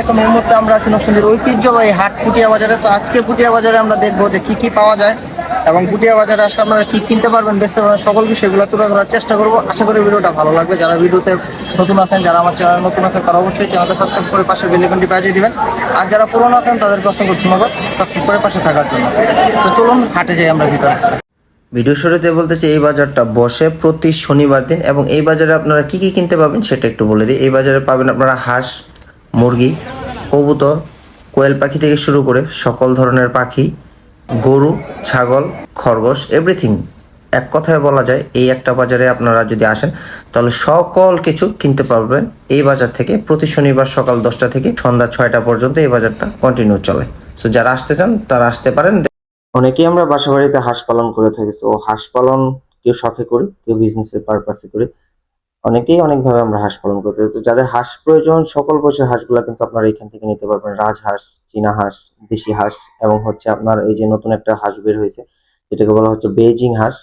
আলাইকুম। এই মুহূর্তে আমরা আছি নরসিংদীর ঐতিহ্যবাহী হাট পুটিয়া বাজারে তো আজকে পুটিয়া বাজারে আমরা দেখব যে কি কি পাওয়া যায় এবং পুটিয়া বাজারে আসলে আপনারা কি কিনতে পারবেন বেচতে পারবেন সকল বিষয়গুলো তুলে ধরার চেষ্টা করব। আশা করি ভিডিওটা ভালো লাগবে। যারা ভিডিওতে নতুন আছেন, যারা আমার চ্যানেল নতুন আছেন, তারা অবশ্যই চ্যানেলটা সাবস্ক্রাইব করে পাশে বেলিকনটি বাজিয়ে দিবেন। আর যারা পুরনো আছেন, তাদেরকে অসংখ্য ধন্যবাদ সাবস্ক্রাইব করে পাশে থাকার জন্য। তো চলুন, হাটে যাই আমরা ভিতরে। ভিডিও শুরুতে বলতে চাই, এই বাজারটা বসে প্রতি শনিবার দিন এবং এই বাজারে আপনারা কি কি কিনতে পাবেন সেটা একটু বলে দিই। এই বাজারে পাবেন আপনারা হাঁস মুরগি, কবুতর, কোয়েল পাখি থেকে শুরু করে সকল ধরনের পাখি, গরু, ছাগল, খরগোশ এভরিথিং এক কথায় বলা যায়, এই একটা বাজারে আপনারা যদি আসেন, তাহলে সকল কিছু কিনতে পারবেন। এই বাজার থেকে প্রতি শনিবার সকাল দশটা থেকে সন্ধ্যা ছয়টা পর্যন্ত এই বাজারটা কন্টিনিউ চলে। সো যারা আসতে চান, তারা আসতে পারেন। অনেকেই আমরা বাসা বাড়িতে হাঁস পালন করে থাকি। তো হাঁস পালন কেউ শখে করি, কেউ বিজনেসের পারপাসে করি। অনেকেই অনেকভাবে আমরা হাঁস পালন করতে তো যাদের হাঁস প্রয়োজন, সকল বছর হাঁসগুলা কিন্তু আপনারা এখান থেকে নিতে পারবেন। রাজহাঁস চীনা হাঁস, দেশি হাঁস এবং হচ্ছে আপনার এই যে নতুন একটা হাঁস বের হয়েছে, যেটাকে বলা হচ্ছে বেজিং হাঁস।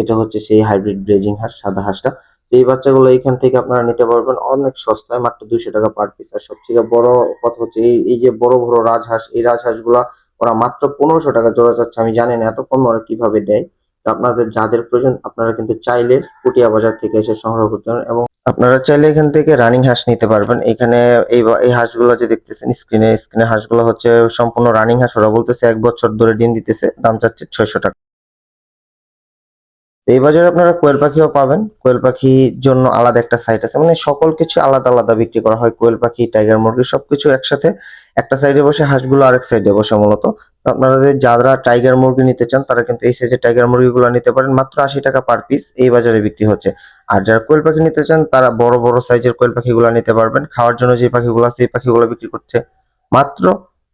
এটা হচ্ছে সেই হাইব্রিড বেজিং হাঁস, সাদা হাঁসটা। তো এই বাচ্চাগুলো এখান থেকে আপনারা নিতে পারবেন অনেক সস্তায়, মাত্র দুইশো টাকা পার পিস আর সবথেকে বড় কথা হচ্ছে এই এই যে বড় বড় রাজহাঁস এই রাজহাঁসগুলা ওরা মাত্র পনেরোশো টাকা জোড়া যাচ্ছে আমি জানি না এত কম ওরা কীভাবে দেয়। আপনাদের যাদের প্রয়োজন, আপনারা কিন্তু চাইলে পুটিয়া বাজার থেকে এসে সংগ্রহ করতে পারেন এবং আপনারা চাইলে এখান থেকে রানিং হাঁস নিতে পারবেন। এখানে এই এই হাঁসগুলো যে দেখতেছেন স্ক্রিনে স্ক্রিনে হাঁসগুলো হচ্ছে সম্পূর্ণ রানিং হাঁস। ওরা বলতেছে এক বছর ধরে ডিম দিতেছে, দাম চাচ্ছে ছয়শো টাকা। এই বাজারে আপনারা কোয়েল পাখিও পাবেন। কোয়েল পাখির জন্য আলাদা একটা সাইট আছে। মানে সকল কিছু আলাদা আলাদা বিক্রি করা হয়। কোয়েল পাখি টাইগার মুরগি সবকিছু একসাথে। একটা সাইডে বসে হাঁসগুলো আরেক সাইডে বসে মূলত। আপনারা যারা টাইগার মুরগি নিতে চান, তারা কিন্তু এই সাইজের টাইগার মুরগিগুলো নিতে পারেন। মাত্র আশি টাকা পার পিস এই বাজারে বিক্রি হচ্ছে। আর যারা কোয়েল পাখি নিতে চান, তারা বড় বড় সাইজের কোয়েল পাখিগুলো নিতে পারবেন। খাওয়ার জন্য যে পাখিগুলো আছে, এই পাখিগুলো বিক্রি করছে মাত্র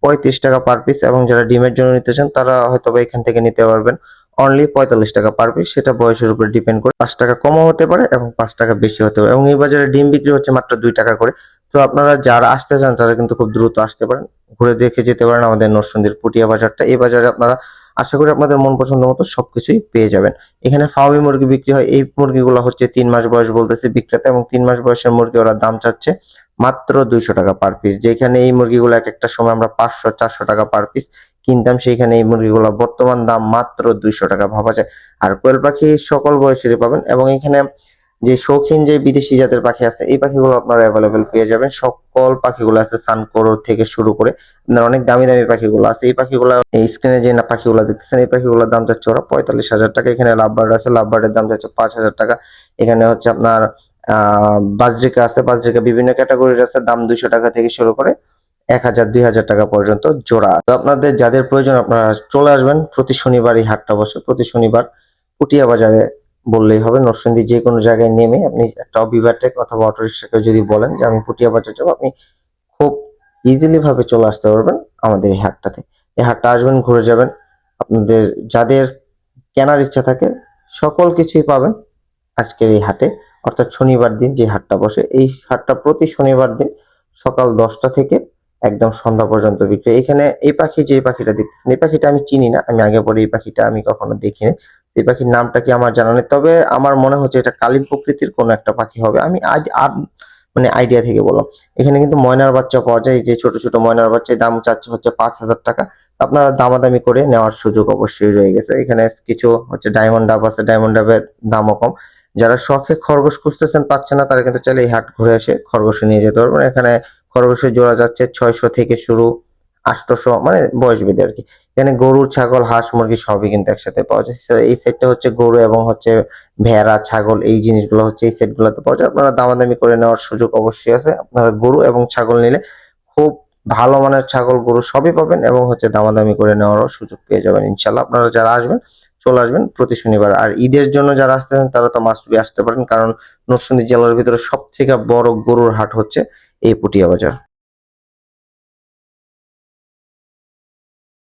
পঁয়ত্রিশ টাকা পার পিস এবং যারা ডিমের জন্য নিতে চান, তারা হয়তো এখান থেকে নিতে পারবেন। অনলি পঁয়তাল্লিশ টাকা পার পিস সেটা বয়সের উপর ডিপেন্ড করে পাঁচ টাকা কমও হতে পারে এবং পাঁচ টাকা বেশি হতে পারে। এবং এই বাজারে ডিম বিক্রি হচ্ছে মাত্র দুই টাকা করে। তো আপনারা যারা আসতে চান, তারা কিন্তু খুব দ্রুত আসতে পারেন। ঘুরে দেখে যেতে পারেন আমাদের নরসিংদীর পুটিয়া বাজারটা। এই বাজারে আপনারা আশা করি আপনাদের মন পছন্দ মতো সবকিছুই পেয়ে যাবেন। এখানে ফার্মি মুরগি বিক্রি হয়। এই মুরগিগুলো হচ্ছে তিন মাস বয়স বলতেছে বিক্রেতা এবং তিন মাস বয়সের মুরগি ওরা দাম চাচ্ছে মাত্র দুইশো টাকা পার পিস যেখানে এই মুরগিগুলো এক একটা সময় আমরা পাঁচশো, চারশো টাকা পার পিস কিনতাম সেইখানে এই মুরগিগুলো। বর্তমান দাম মাত্র দুইশো টাকা ভাবা যায়। আর কোয়েল পাখি সকল বয়সেরই পাবেন এবং এখানে যে শৌখিন যে বিদেশি জাতের পাখি আছে, এই পাখিগুলো আপনারা অ্যাভেলেবেল পেয়ে যাবেন। সকল পাখিগুলো আছে সানকোর থেকে শুরু করে আপনার অনেক দামি দামি পাখিগুলো আছে। এই পাখিগুলো স্ক্রিনে যে না পাখিগুলো দেখতেছেন, এই পাখিগুলোর দাম যাচ্ছে ওরা পঁয়তাল্লিশ হাজার টাকা। এখানে লাভবার্ড আছে, লাভবার্ডের দাম যাচ্ছে পাঁচ হাজার টাকা। এখানে হচ্ছে আপনার, আহ, বাজরিকা আছে। বাজরিকা বিভিন্ন ক্যাটাগরির আছে, দাম দুইশো টাকা থেকে শুরু করে এক হাজার, দুই হাজার টাকা পর্যন্ত জোড়া। তো আপনাদের যাদের প্রয়োজন আপনারা চলে আসবেন প্রতি শনিবার এই হাটটা বসে প্রতি শনিবার পুটিয়া বাজারে বললেই হবে, নরসিংদী যে কোনো জায়গায় নেমে আপনি একটা অবিভাটেক অথবা অটো রিক্সাকে যদি বলেন যে আমি পুটিয়া বাজার যাব, আপনি খুব ইজিলি ভাবে চলে আসতে পারবেন আমাদের এই হাটটাতে। এই হাটটা আসবেন, ঘুরে যাবেন। আপনাদের যাদের কেনার ইচ্ছা থাকে সকল কিছুই পাবেন আজকের এই হাটে। অর্থাৎ শনিবার দিন যে হাটটা বসে, এই হাটটা প্রতি শনিবার দিন সকাল দশটা থেকে একদম সন্ধ্যা পর্যন্ত বিক্রি এখানে এই পাখি যে পাখিটা দেখতেছেন, এই পাখিটা আমি চিনি না। আমি আগে পরে এই পাখিটা আমি কখনো দেখিনি। এই পাখির নামটা কি আমার জানা নেই। তবে আমার মনে হচ্ছে এটা কালীন প্রকৃতির কোনো একটা পাখি হবে। আমি আজ মানে আইডিয়া থেকে বললাম। এখানে কিন্তু ময়নার বাচ্চা পাওয়া যায়। যে ছোট ছোট ময়নার বাচ্চা দাম চাচ্ছে হচ্ছে পাঁচ হাজার টাকা। আপনারা দামাদামি করে নেওয়ার সুযোগ অবশ্যই রয়ে গেছে। এখানে কিছু হচ্ছে ডায়মন্ড ডাব আছে। ডায়মন্ড ডাবের দামও কম। যারা শখে খরগোশ খুঁজতেছেন, পাচ্ছে না, তারা কিন্তু চাইলে এই হাট ঘুরে এসে খরগোশ নিয়ে যেতে পারবেন। এখানে খরগোশের জোড়া যাচ্ছে ছয়শো থেকে শুরু আটশোশো মানে বয়স ভেদে আর কি। এখানে গরু, ছাগল, হাঁস, মুরগি সবই কিন্তু একসাথে পাওয়া যায়। এই সেটটা হচ্ছে গরু এবং হচ্ছে ভেড়া, ছাগল, এই জিনিসগুলো হচ্ছে এই সেটগুলোতে পাওয়া যায়। আপনারা দামাদামি করে নেওয়ার সুযোগ অবশ্যই আছে। আপনারা গরু এবং ছাগল নিলে খুব ভালো মানের ছাগল, গরু সবই পাবেন এবং হচ্ছে দামাদামি করে নেওয়ারও সুযোগ পেয়ে যাবেন ইনশাল্লাহ আপনারা যারা আসবেন, চলে আসবেন প্রতি শনিবার। আর ঈদের জন্য যারা আসতেছেন, তারা তো মাস্ট বি আসতে পারেন, কারণ নরসিংদী জেলার ভিতরে সব থেকে বড় গরুর হাট হচ্ছে এই পুটিয়া বাজার